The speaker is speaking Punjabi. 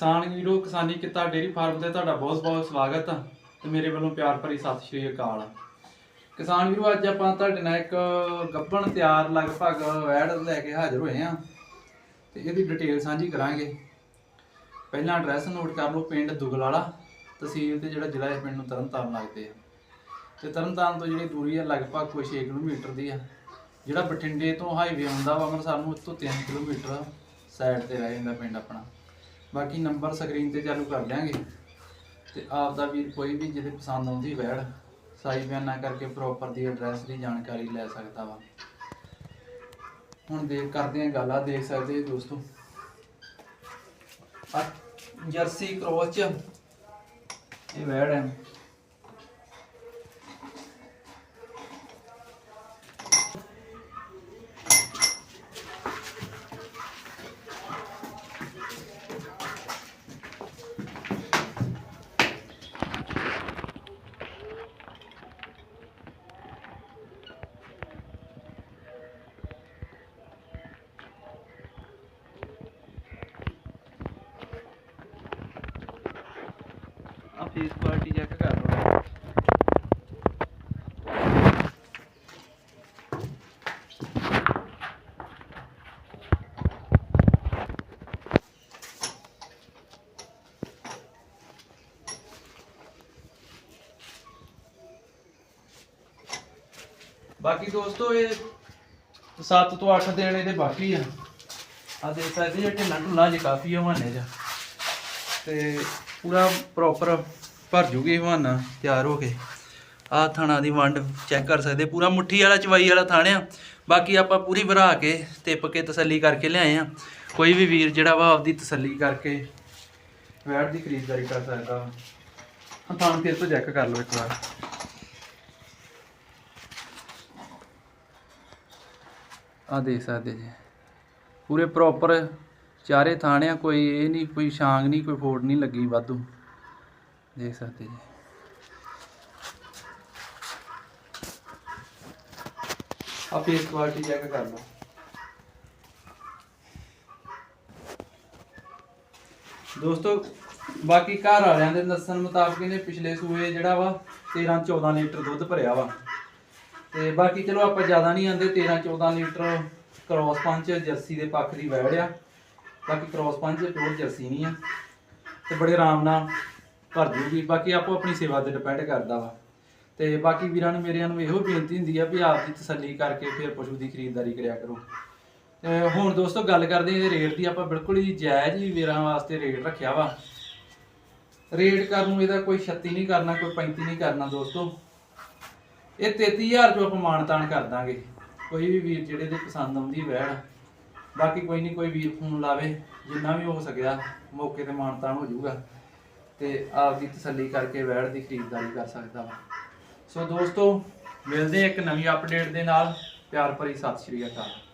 ਕਿਸਾਨ ਵੀਰੋ, ਕਿਸਾਨੀ ਕਿੱਤਾ ਡੇਰੀ ਫਾਰਮ ਤੇ ਤੁਹਾਡਾ ਬਹੁਤ-ਬਹੁਤ ਸਵਾਗਤ ਆ ਤੇ ਮੇਰੇ ਵੱਲੋਂ ਪਿਆਰ ਭਰੀ ਸਤਿ ਸ਼੍ਰੀ ਅਕਾਲ ਕਿਸਾਨ ਵੀਰੋ, ਅੱਜ ਆਪਾਂ ਤੁਹਾਡੇ ਨਾਲ ਇੱਕ ਗੱਬਣ ਤਿਆਰ ਲਗਭਗ ਵੈੜ ਲੈ ਕੇ ਹਾਜ਼ਰ ਹੋਏ ਆ ਤੇ ਇਹਦੀ ਡਿਟੇਲ ਸਾਂਝੀ ਕਰਾਂਗੇ। ਪਹਿਲਾਂ ਐਡਰੈਸ ਨੋਟ ਕਰ ਲਓ ਪਿੰਡ ਦੁਗਲਾਲਾ ਤਹਿਸੀਲ ਤੇ ਜਿਹੜਾ ਜ਼ਿਲ੍ਹਾ ਇਸ ਪਿੰਡ ਨੂੰ ਤਰਨਤਾਰਨ ਲੱਗਦੇ ਆ। ਤੇ ਤਰਨਤਾਰਨ ਤੋਂ ਜਿਹੜੀ ਦੂਰੀ ਆ ਲਗਭਗ ਕੋਈ 6 ਕਿਲੋਮੀਟਰ ਦੀ ਆ। ਜਿਹੜਾ ਬਠਿੰਡੇ ਤੋਂ ਹਾਈਵੇ ਆਉਂਦਾ ਵਾ ਅੰਮ੍ਰਿਤਸਰ ਨੂੰ, ਉਸ ਤੋਂ 3 ਕਿਲੋਮੀਟਰ ਸਾਈਡ ਤੇ ਰਹਿ ਜਾਂਦਾ ਪਿੰਡ ਆਪਣਾ। ਬਾਕੀ ਨੰਬਰ ਸਕਰੀਨ ਤੇ ਚਾਲੂ ਕਰ ਦਿਆਂਗੇ। ਤੇ ਆਪ ਦਾ ਵੀਰ ਕੋਈ ਵੀ ਜਿਹਦੇ ਪਸੰਦ ਆਉਂਦੀ ਵੈੜ, ਸਾਈ ਬਿਆਨਾ ਕਰਕੇ ਪ੍ਰੋਪਰ ਦੀ ਐਡਰੈਸ ਦੀ ਜਾਣਕਾਰੀ ਲੈ ਸਕਦਾ ਵਾ। ਹੁਣ ਦੇਖ ਕਰਦੇ ਆਂ ਗੱਲ ਆ ਦੇਖ ਸਕਦੇ ਦੋਸਤੋ। ਆ ਜਰਸੀ ਕ੍ਰੋਸ ਚ, ਇਹ ਵੈੜ ਹੈ। ਆ ਫੇਸ ਕੁਆਲਿਟੀ ਚੈੱਕ ਕਰ ਲਓ। ਬਾਕੀ ਦੋਸਤੋ, ਇਹ 7 ਤੋਂ 8 ਦਿਨ ਇਹਦੇ ਬਾਕੀ ਆ। ਆ ਦੇਖ ਸਕਦੇ ਜੇ ਢਿੱਲਾ ਢੁੱਲਾ ਜੇ ਕਾਫੀ ਆ ਹਵਾਨੇ ਚ। ਤੇ ਪੂਰਾ ਪ੍ਰੋਪਰ ਭਰ ਜੂਗੀ ਹਵਾਨਾ ਤਿਆਰ ਹੋ ਕੇ। ਆ ਥਾਣਾ ਦੀ ਵੰਡ ਚੈੱਕ ਕਰ ਸਕਦੇ। ਪੂਰਾ ਮੁੱਠੀ ਵਾਲਾ, ਚਵਾਈ ਵਾਲਾ ਥਾਣਿਆ ਬਾਕੀ ਆਪਾਂ ਪੂਰੀ ਭਰਾ ਕੇ ਤਿੱਪ ਕੇ ਤਸੱਲੀ ਕਰਕੇ ਲਿਆਏ ਆ। ਕੋਈ ਵੀ ਵੀਰ ਜਿਹੜਾ ਵਾ ਆਪਦੀ ਤਸੱਲੀ ਕਰਕੇ ਵੈਟ ਦੀ ਖਰੀਦਦਾਰੀ ਕਰ ਸਕਦਾ ਵਾ। ਹਾਂ, ਥਾਣ ਫਿਰ ਤੋਂ ਚੈੱਕ ਕਰ ਲਓ ਇੱਕ ਵਾਰ। ਆ ਦੇਖ ਸਕਦੇ ਜੀ। ਪੂਰੇ ਪ੍ਰੋਪਰ ਚਾਰੇ ਥਾਣਿਆਂ ਕੋਈ ਇਹ ਨਹੀਂ, ਕੋਈ ਛਾਂਗ ਨਹੀਂ, ਕੋਈ ਫੋੜ ਨਹੀਂ ਲੱਗੀ ਵਾਧੂ। ਦੇਖ ਸਕਦੇ ਜੀ। ਆ ਫੇਸ ਕੁਆਲਿਟੀ ਚੈੱਕ ਕਰ ਲਓ। ਦੋਸਤੋ, ਬਾਕੀ ਘਰ ਵਾਲਿਆਂ ਦੇ ਦੱਸਣ ਮੁਤਾਬਕ ਇਹਨੇ ਪਿਛਲੇ ਸੂਏ ਜਿਹੜਾ ਵਾ 13 14 ਲੀਟਰ ਦੁੱਧ ਭਰਿਆ ਵਾ। ਤੇ ਬਾਕੀ ਚਲੋ ਆਪਾਂ ਜ਼ਿਆਦਾ ਨਹੀਂ ਆਂਦੇ 13 14 ਲੀਟਰ ਕ੍ਰੋਸ ਪੰਚ ਜਰਸੀ ਦੇ ਪੱਖ ਦੀ ਵੈੜ ਆ ਬਾਕੀ ਕ੍ਰੋਸ ਪੰਜ ਪਿਓਰ ਜਰਸੀ ਨਹੀਂ ਆ। ਤੇ ਬੜੇ ਆਰਾਮ ਨਾਲ ਭਰ ਜੂਗੀ। ਬਾਕੀ ਆਪੋ ਆਪਣੀ ਸੇਵਾ ਤੇ ਡਿਪੈਂਡ ਕਰਦਾ ਵਾ। ਤੇ ਬਾਕੀ ਵੀਰਾਂ ਨੂੰ ਮੇਰਿਆਂ ਨੂੰ ਇਹੋ ਬੇਨਤੀ ਹੁੰਦੀ ਆ ਵੀ ਆਪ ਦੀ ਤਸੱਲੀ ਕਰਕੇ ਫਿਰ ਪਸ਼ੂ ਦੀ ਖਰੀਦਦਾਰੀ ਕਰਿਆ ਕਰੋ। ਹੁਣ ਦੋਸਤੋ ਗੱਲ ਕਰਦੇ ਹਾਂ ਇਹਦੇ ਰੇਟ ਦੀ ਆਪਾਂ ਬਿਲਕੁਲ ਹੀ ਜਾਇਜ਼ ਹੀ ਵੀਰਾਂ ਵਾਸਤੇ ਰੇਟ ਰੱਖਿਆ ਵਾ। ਰੇਟ ਕਰਨ ਨੂੰ ਇਹਦਾ ਕੋਈ 36 ਨਹੀਂ ਕਰਨਾ, ਕੋਈ 35 ਨਹੀਂ ਕਰਨਾ ਦੋਸਤੋ। ਇਹ 33000 'ਚੋਂ ਆਪਾਂ ਮਾਨਤਾਨ ਕਰ ਦਾਂਗੇ। ਕੋਈ ਵੀ ਵੀਰ ਜਿਹੜੇ ਦੇ ਪਸੰਦ ਆਉਂਦੀ ਵੈੜ ਬਾਕੀ ਕੋਈ ਨਹੀਂ, ਕੋਈ ਵੀਰ ਫੋਨ ਲਾਵੇ, ਜਿੰਨਾ ਵੀ ਹੋ ਸਕਿਆ, ਮੌਕੇ ਤੇ ਮਾਨਤਾਨ ਹੋ ਜਾਊਗਾ। ਤੇ ਆਪ ਦੀ ਤਸੱਲੀ ਕਰਕੇ ਵੈੜ ਦੀ ਖਰੀਦਦਾਰੀ ਕਰ ਸਕਦਾ ਵਾ। ਸੋ ਦੋਸਤੋ, ਮਿਲਦੇ ਇੱਕ ਨਵੀਂ ਅਪਡੇਟ ਦੇ ਨਾਲ। ਪਿਆਰ ਭਰੀ ਸਤਿ ਸ਼੍ਰੀ ਅਕਾਲ।